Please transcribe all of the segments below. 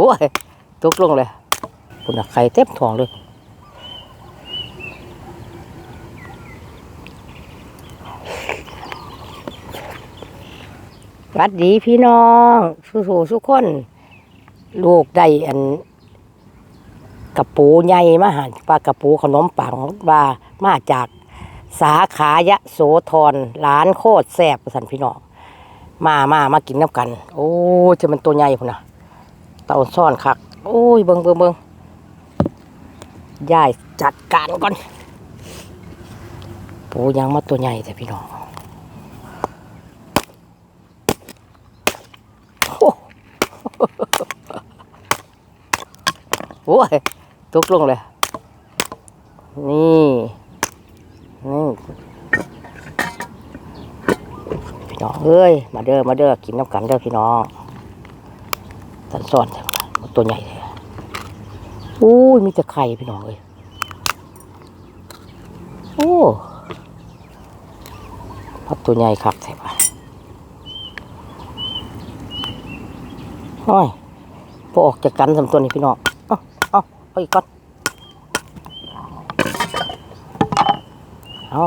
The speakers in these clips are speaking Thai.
โอ้ยตกลงเลยคุณน่ะไข่เต็มท้องเลยวัสดีพี่น้องสู้ๆทุกคน ลูกได้อันกระปูใหญ่มาหันปลากระปูขนมปังว่ามาจากสาขายะโสธรร้านโคตรแซ่บสันพี่น้องมามามากินน้ำกัน โอ้จะมันตัวใหญ่พุ่นนะ เต่าซ่อนคักโอ้ยเบิงเบิงเบิงยายจัดการก่อนปูยังมาตัวใหญ่แต่พี่น้องโอ้โอ้ยตกลงเลย นี่ นี่พี่น้องเอ้ย มาเด้อ มาเด้อ กินน้ำกันเด้อพี่น้อง ตันซ่อนจังมันตัวใหญ่เลยอู้ยมีแต่ไข่พี่น้องเอ้ยโอ้พัดตัวใหญ่คักใช่ปะห้อยพอออกจากกันสำตัวนี้พี่น้องเอาเอาเอาอีกก่อนเอา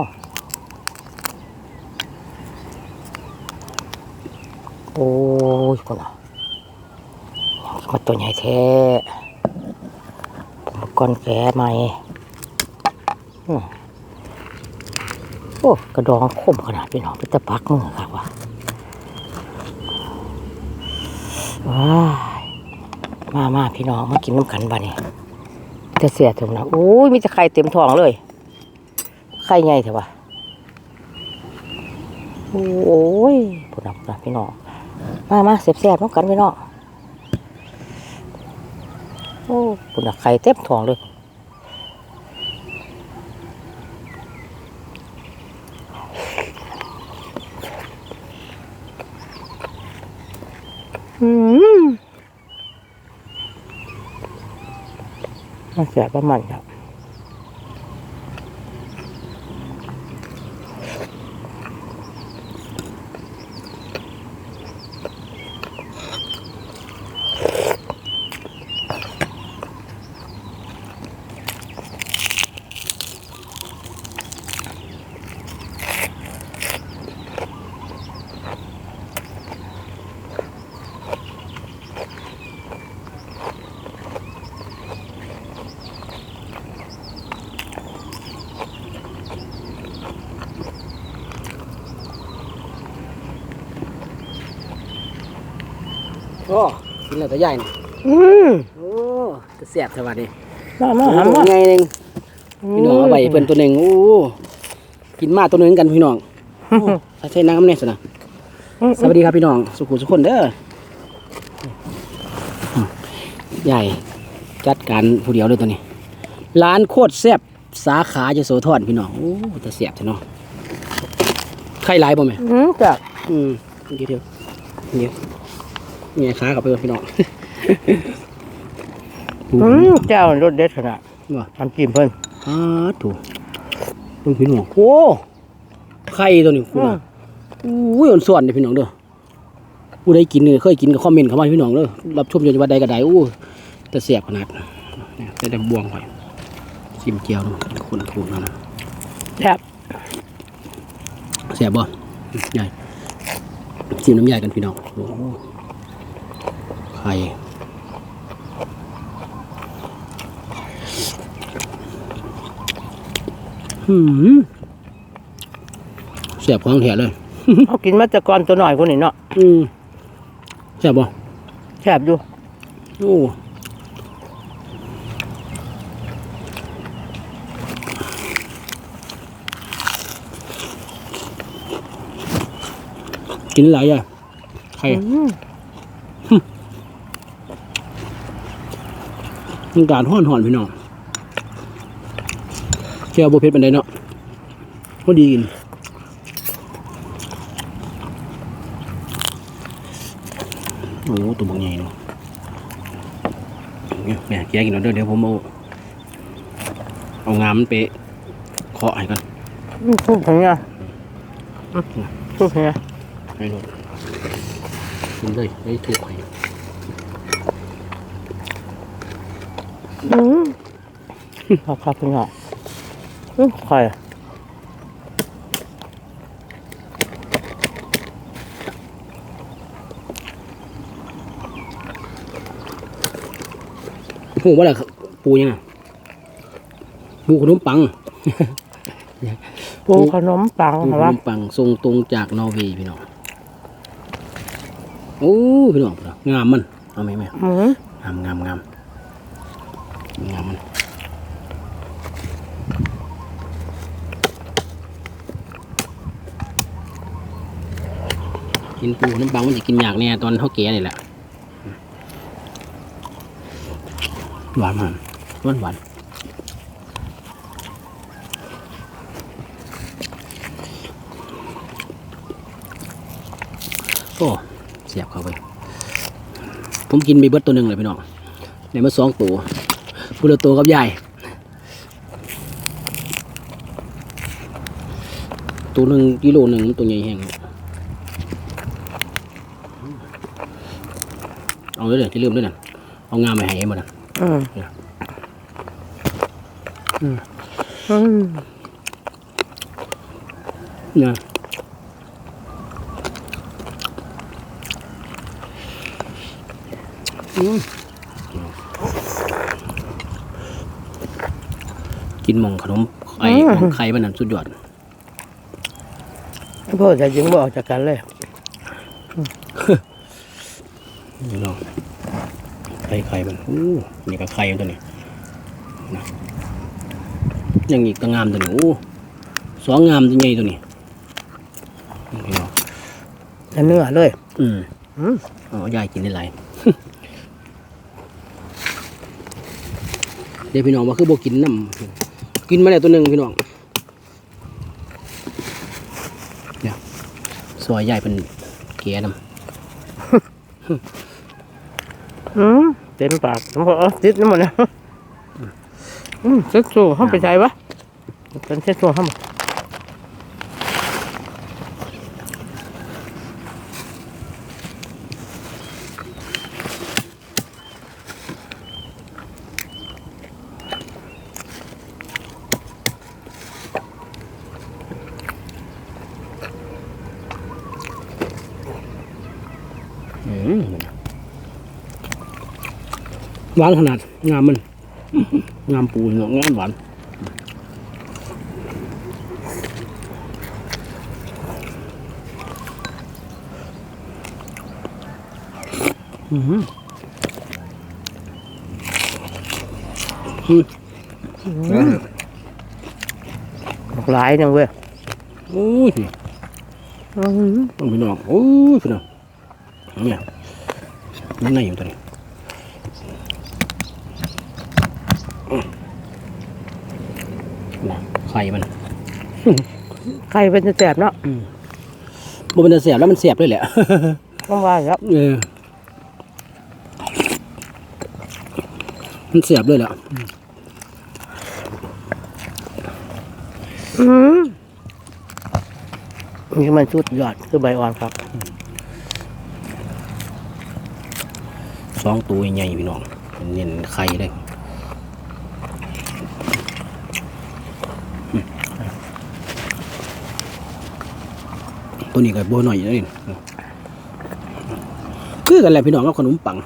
โอ้ยคนอะ มันตัวใหญ่แท้ผมก้อนแก่ใหม่โอ้กระดองคมขนาดพี่น้องเป็นตะปักมือครับว่ะว้ามามาพี่น้องมากินน้ำกันบ้านี่จะเสียถึงนะโอ้ยมีแต่ไข่เต็มท้องเลยไข่ใหญ่เถอะวะโอ้ยพูดนะพูดนะพี่น้องมามาเสียบเสียบน้องกันพี่น้อง โอ้ปุ่นไข่เต็มท้องเลยอืมมันเสียประมาณครับ โอ้กิน แล้วตัวใหญ่นี่อืมโอ้จะเสียบสวัสดีมามาโอ้หามาไงหนึ่งพี่น้องเอาไปเพื่อนตัวหนึ่งโอ้กินมาตัวหนึ่งกันพี่น้องโอ้ถ้าใช้น้ำเนี่ยสินะอืมสวัสดีครับพี่น้อง สุขุมสุขคนเด้อใหญ่จัดการผู้เดียวเลยตัวนี้ ร้านโคตรแซ่บสาขาจะโสธรพี่น้องโอ้จะเสียบใช่เนาะไข่หลายบ่แม่อืมจ้ะอืมเดี๋ยวเดี๋ยวเดี๋ยว เนี่ยขากับไปก่อนพี่น้องอืมเจ้ารสเด็ดขนาดว่าทำจิ้มเพิ่นอ้าถูกต้องพี่น้องโอ้ไข่ตัวนี้คุณอุ้ยอ่อนส่วนเลยพี่น้องเด้อผู้ใดกินเนี่ยเคยกินก็คอมเมนต์เข้ามาพี่น้องเด้อรับชมอยู่จังหวัดใดก็ได้อู้แต่เสียบขนาดเนี่ยได้แต่บวงไปชิมเจียวดูคนถูกแล้วนะแซ่บเสียบบ่ใหญ่ชิมน้ำใหญ่กันพี่น้อง โอ้ไข่หืมเสียบของแถเลยเอากินมาจากก่อนตัวหน่อยคนนี้เนาะอืมแซ่บบ่แซ่บอยู่โอ้กินหลายอย่างไข่อืม มันการห้อนหอนพี่น้องเจียวโบเพชรเป็นไดเนาะพอดีกินโอ้ตัวบางใหญ่เนาะเนี่ยแม่แกะกินแล้วเด้อเดี๋ยวผมเอาเอางามมันไปเคาะให้กันอืมทุบถึงเนี่ยอืมทุบถึงเนี่ยให้รถกินเลยได้ถูกให้ อืมครับครับพี่น้องอืมไข่หูว่าอะไรปูยังไงปูขนมปังปูขนมปังปูนะขคนรับมปังทรงตรงจากนอร์เวย์พี่น้องโอ้พี่น้องงามมันเอาไหมแม่อืมงามงามงาม งามมันกินปูน้ำปังมันจะกินอยากแน่ตอนเขาแก่นี่แหละหวานมันหวานหวานโอ้เสียบเข้าไป ผมกินไปเบิดตัวหนึ่งเลยพี่น้องในมาสองตัว พูละตัวกับยายตัวหนึ่งกิโลหนึ่งตัวใหญ่แห้งเอาเลยเดี๋ยวจะเริ่มด้วยนะเอางามไปให้หมดนะอืมอืมอืมนะอืม กินหมองขนมไข่หม่องไข่มันนั่นสุดยอดพ่อจะยิงบออกจากกันเลยนี่ลองไข่ไข่มันอู้นี่ก็ไข่ตัวนี้นะยังอีกก็งามตัวนี้อู้สองงามตัวใหญ่ตัวนี้นี่ลองแล้วเนื้อเลยอืมอืมอ๋อยายกินได้หลายเดี๋ยวพี่น้องว่าคือบ่กินน้ำ กินมาแล้วตัวหนึ่งพี่น้องเนี่ยซอยยายเป็นเกียน้ำอืมเต็มปากน้ำพอเอาติดน้ำหมดนะอืมเซ็ตสูห้องไปใช้ปะเป็นเซ็ตสูห้อง หวานขนาด งามมัน งามปูเนาะงามหวานอือหืออืมหลายนึงเว้ยโอ้ยอืมต้องพี่น้องโอ้ยพี่น้องเนี่ยนั่นไงอยู่ตัวนี้อืมน่ะ ไข่มันไข่เป็นแสบเนาะมันเป็นตาเสียบแล้วมันเสียบด้วยแหละต้องว่าครับเออมันเสียบด้วยแหละอืมนี่มันชุดยอดคือใบอ่อนครับสองตัวใหญ่ๆพี่น้องเน้นไข่เลย ตัวนี้ก็บัวหน่อยเลยคือกันแหละพี่น้องกับขนมปัง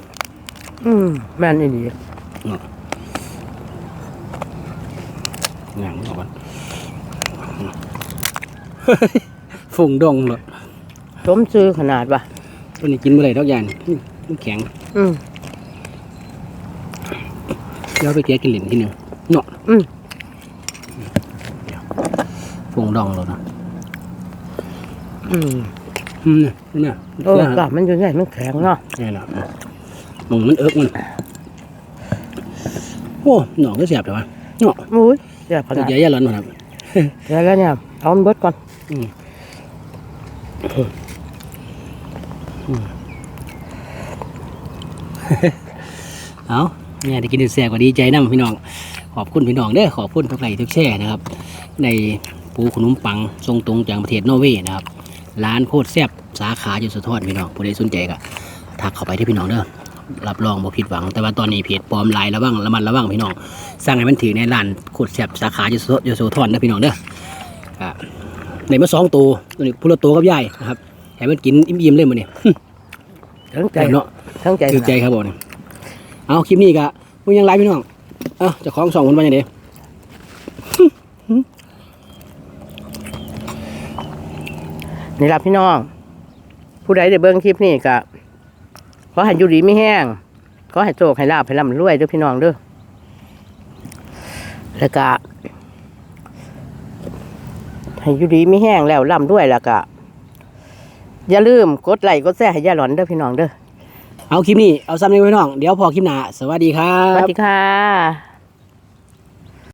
อืมแม่นอีดีงามกว่าฝงดองเลยสมซื้อขนาดปะตัวนี้กินเมื่อไรทุกอย่างมันแข็ง อืมเดี๋ยวไปแกะกินเหรียญทีหนึ่งเนาะอืมฝงดองเลยนะ อืมอืมเนี่ยเนี่ยโอ้กลับมันอยู่ไหนมันแข็งเนาะนี่แหละมึงมันเอิกมันโอ้หน่อก็เสียบแต่ว่าเนาะอุ้ยเสียบขตัวนาดใหญ่ยันหลันมาครับเดี๋ยวแล้วเนี่ยเอามันเบิดก่อนอืมเอาเนี่ยได้กินแซ่บก็ดีใจนะพี่น้อง ขอบคุณพี่น้องเด้อขอบคุณทุกไลค์ทุกแชร์นะครับ ในปูขนมปังทรงตรงจากประเทศนอร์เวย์นะครับ ร้านโคตรแซ่บสาขาอยู่สะทอดพี่น้องผู้ใดสนใจก็ทักเข้าไปที่พี่น้องเด้อรับรองบ่ผิดหวัง แต่ว่าตอนนี้เพจปลอมหลายระวังระมัดระวังพี่น้องสร้างให้มันถือในร้านขุดแสบสาขาอยู่โซอยู่โซทอนนะพี่น้องเด้ออ่าในมาสองตัวตัวนี้พุละตัวกับยายนะครับให้มันกินอิ่มๆเลยมื้อนี้ทั้งใจเนาะทั้งใจถือใจครับผมเอาคลิปนี้ก็มึงยังไลฟ์พี่น้องเอ้าเจะของสองคนว่าอย่างเดี นี่ล่ะพี่น้อง ผู้ใดได้เบิ่งคลิปนี้ก็ขอให้อยู่ดีไม่แห้งขอให้โชคให้ลาภให้ร่ำรวยเด้อพี่น้องเด้อแล้วก็ให้อยู่ดีไม่แห้งแล้วร่ำรวยแล้วก็อย่าลืมกดไลค์กดแชร์ให้ย่าหลอนเด้อพี่น้องเด้อเอาคลิปนี้ เอาซ้ำนี้ไว้พี่น้อง เดี๋ยวพอคลิปหน้า สวัสดีครัสวัสบดีค่ะ